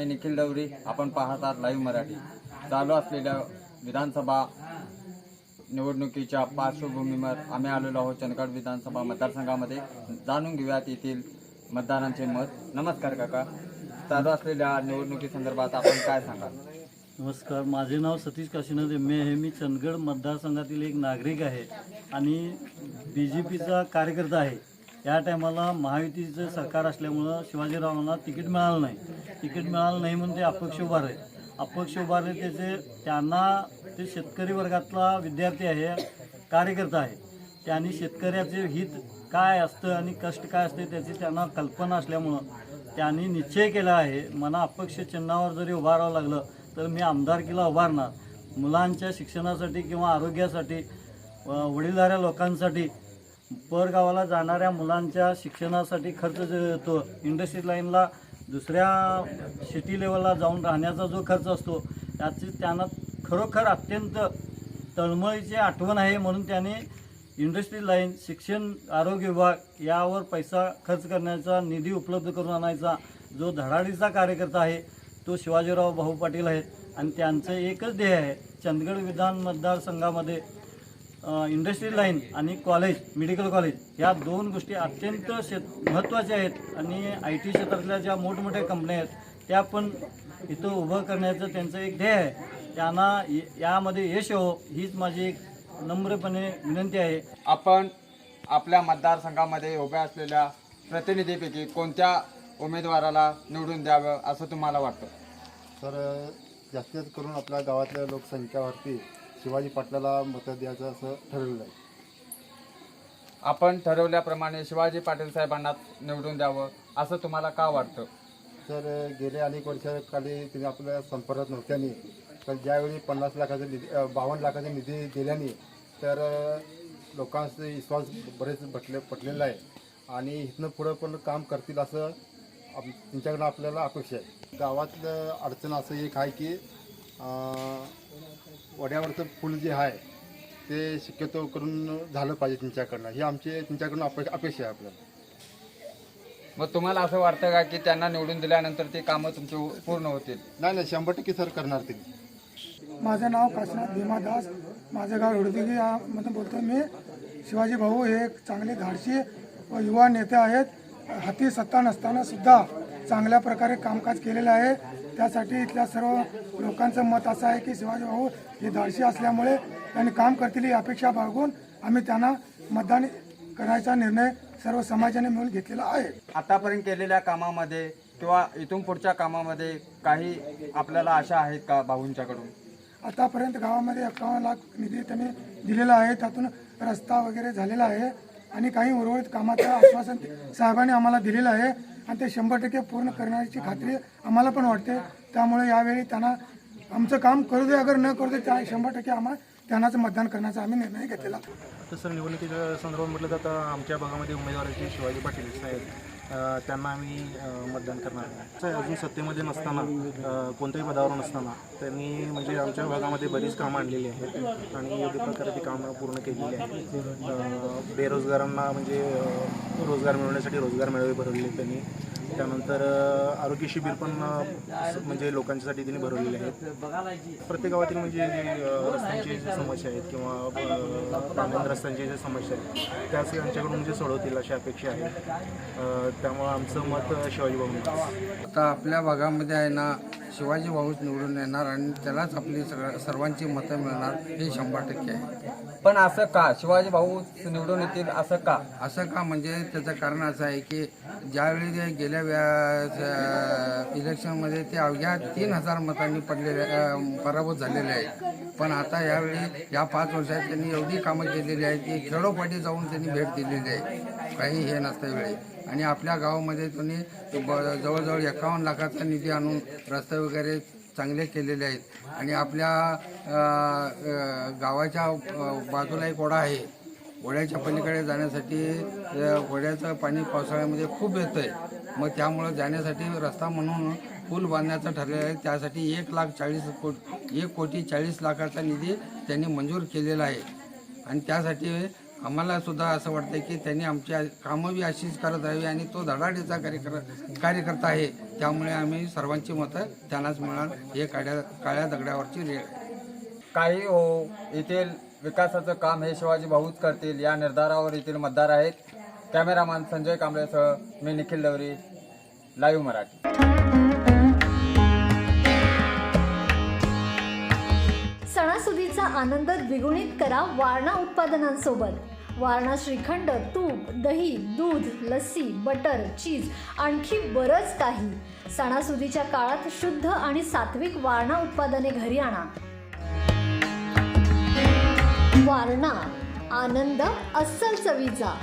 मी निखिल डवरी. आपण पाहत आहात लाईव्ह मराठी. चालू असलेल्या विधानसभा निवडणुकीच्या पार्श्वभूमीवर आम्ही आलेलो आहोत चंदगड विधानसभा मतदारसंघामध्ये. जाणून घेऊयात येथील मतदारांचे मत. नमस्कार काका. चालू असलेल्या निवडणुकीसंदर्भात आपण काय सांगाल? नमस्कार. माझे नाव सतीश काशीनाथ एम हे मी चंदगड मतदारसंघातील एक नागरिक आहे आणि बी जे पीचा कार्यकर्ता आहे. या टायमाला महायुतीचं सरकार असल्यामुळं शिवाजीरावांना तिकीट मिळालं नाही. तिकीट मिळालं नाही म्हणून ते अपक्ष उभारले अपक्ष उभारले त्याचे त्यांना ते शेतकरी वर्गातला विद्यार्थी आहे कार्यकर्ता आहे त्यांनी शेतकऱ्याचे हित काय असतं आणि कष्ट काय असते त्याची त्यांना कल्पना असल्यामुळं त्यांनी निश्चय केला आहे. मला अपक्ष चिन्हावर जरी उभारावं लागलं तर मी आमदारकीला उभारणार. मुलांच्या शिक्षणासाठी किंवा आरोग्यासाठी वडीलधाऱ्या लोकांसाठी परगावाला जाणाऱ्या मुलांच्या शिक्षणासाठी खर्च जो येतो इंडस्ट्री लाईनला दुसऱ्या सिटी लेवलला जाऊन राहण्याचा जो खर्च असतो त्याची त्यांना खरोखर अत्यंत तळमळीची आठवण आहे म्हणून त्याने इंडस्ट्री लाईन शिक्षण आरोग्य विभाग यावर पैसा खर्च करण्याचा निधी उपलब्ध करून आणायचा जो धडाडीचा कार्यकर्ता आहे तो शिवाजीराव भाऊ पाटील आहे. आणि त्यांचं एकच ध्येय आहे चंदगड विधान मतदारसंघामध्ये इंडस्ट्री लाईन आणि कॉलेज मेडिकल कॉलेज या दोन गोष्टी अत्यंत शेत महत्त्वाच्या आहेत. आणि आय टी क्षेत्रातल्या ज्या मोठमोठ्या कंपन्या आहेत त्या पण इथं उभं करण्याचं त्यांचं एक ध्येय आहे. त्यांना य- यामध्ये यश हो हीच माझी एक नम्रपणे विनंती आहे. आपण आपल्या मतदारसंघामध्ये उभ्या असलेल्या प्रतिनिधीपैकी कोणत्या उमेदवाराला निवडून द्यावं असं तुम्हाला वाटतं? तर जास्तीत करून आपल्या गावातल्या लोकसंख्यावरती शिवाजी पाटलाला मतं द्यायचं असं ठरवलं आहे. आपण ठरवल्याप्रमाणे शिवाजी पाटील साहेबांना निवडून द्यावं असं तुम्हाला का वाटतं? तर गेल्या अनेक वर्षाखाली तिने आपल्या संपर्कात नव्हत्याने. तर ज्यावेळी पन्नास लाखाचा निधी बावन्न लाखाचा निधी दिल्याने तर लोकांचा विश्वास बरेच पटले पटलेला आहे. आणि इथनं पुढं पण काम करतील असं आप त्यांच्याकडनं आपल्याला अपेक्षा आहे. गावातलं अडचण असं एक आहे की वड्यावरचं फुल जे आहे ते शक्यतो करून झालं पाहिजे त्यांच्याकडनं ही आमची त्यांच्याकडून अपे अपेक्षा आहे आपल्याला. मग तुम्हाला असं वाटतं का की त्यांना निवडून दिल्यानंतर ते कामं तुमची पूर्ण होतील? नाही नाही शंभर टक्के सर करणार ते. माझं नाव काशीनाथ भीमा दास. माझं गाव हुडदिगी यामधून बोलतो मी. शिवाजी भाऊ हे एक चांगले धाडशी व युवा नेते आहेत. हाती सत्ता नसताना सुद्धा चांगल्या प्रकारे कामकाज केलेलं आहे. त्यासाठी इथल्या सर्व लोकांचं मत असं आहे की शिवाजी भाऊ हे धाडशी असल्यामुळे त्यांनी काम करतील ही अपेक्षा बाळगून आम्ही त्यांना मतदान करायचा निर्णय सर्व समाजाने मिळून घेतलेला आहे. आतापर्यंत केलेल्या कामामध्ये किंवा इथून पुढच्या कामामध्ये काही आपल्याला आशा आहेत का भाऊंच्याकडून? आतापर्यंत गावामध्ये एकावन्न लाख निधी त्यांनी दिलेला आहे. त्यातून रस्ता वगैरे झालेला आहे आणि काही उर्वरित कामाचं आश्वासन साहेबांनी आम्हाला दिलेलं आहे. आणि ते शंभर टक्के पूर्ण करण्याची खात्री आम्हाला पण वाटते. त्यामुळे यावेळी त्यांना आमचं काम करू दे अगर न करू दे त्या शंभर टक्के आम्हाला त्यांनाच मतदान करण्याचा आम्ही निर्णय घेतलेला. तसं निवडणुकीच्या संदर्भात म्हटलं तर आमच्या भागामध्ये उमेदवारांची शिवाजी पाटील आहेत त्यांना आम्ही मतदान करणार. आहे अजून सत्तेमध्ये नसताना कोणत्याही पदावर नसताना त्यांनी म्हणजे आमच्या भागामध्ये बरीच कामं आणलेली आहेत आणि योग्य प्रकारे ती कामं पूर्ण केलेली आहेत. बेरोजगारांना म्हणजे रोजगार मिळवण्यासाठी रोजगार मिळावे भरवले त्यांनी. त्यानंतर आरोग्य शिबिर पण म्हणजे लोकांच्यासाठी त्यांनी भरवलेले आहेत. प्रत्येक गावातील म्हणजे रस्त्यांची जी समस्या आहेत किंवा अ, पाण्यात रस्त्यांची ज्या समस्या आहेत त्याच यांच्याकडून म्हणजे सोडवतील अशी अपेक्षा आहे. त्यामुळं आमचं मत शिवाजी भाऊ आता आपल्या भागामध्ये आहे ना शिवाजी भाऊच निवडून येणार आणि त्यालाच आपली सगळ्या सर्वांची मतं मिळणार हे शंभर टक्के आहे. पण असं का? शिवाजी भाऊ निवडून येतील असं का? असं का? म्हणजे त्याचं कारण असं आहे की ज्यावेळी ते गेल्या व्या इलेक्शनमध्ये ते अवघ्या तीन हजार मतांनी पडलेले पराभूत झालेले आहेत. पण आता यावेळी या पाच वर्षात त्यांनी एवढी कामं केलेली आहेत की खेडोपाडी जाऊन त्यांनी भेट दिलेली आहे. काही हे नसतं वेळी. आणि आपल्या गावामध्ये त्यांनी ब- जवळजवळ एकावन्न लाखाचा निधी आणून रस्ते वगैरे चांगले केलेले आहेत. आणि आपल्या गावाच्या बाजूला एक ओढा आहे. ओढ्याच्या पलीकडे जाण्यासाठी अ, ओढ्याचं पाणी पावसाळ्यामध्ये खूप येतं आहे मग त्यामुळं जाण्यासाठी रस्ता म्हणून पूल बांधण्याचं ठरलेलं आहे. त्यासाठी एक लाख चाळीस कोट एक कोटी चाळीस लाखाचा निधी त्यांनी मंजूर केलेला आहे. आणि त्यासाठी आम्हाला सुद्धा असं वाटतं की त्यांनी आमची कामं बी अशीच करत राहावी आणि तो धडाडीचा कार्यकर कार्यकर्ता आहे. त्यामुळे आम्ही सर्वांची मतं त्यांनाच मिळणार. हे काळ्या काळ्या दगडावरची रेळ काही हो येथील विकासाचं काम हे शिवाजी भाऊच करतील या निर्धारावर येथील मतदार आहेत. कॅमेरामॅन संजय कांबळेसह मी निखिल दवरी लाईव्ह मराठी. सणासुदीचा आनंद द्विगुणित करा वारणा उत्पादनांसोबत. वारणा श्रीखंड तूप दही दूध लस्सी बटर चीज आणखी बरंच काही. सणासुदीच्या काळात शुद्ध आणि सात्विक वारणा उत्पादने घरी आणा. वारणा आनंद अस्सल चवीचा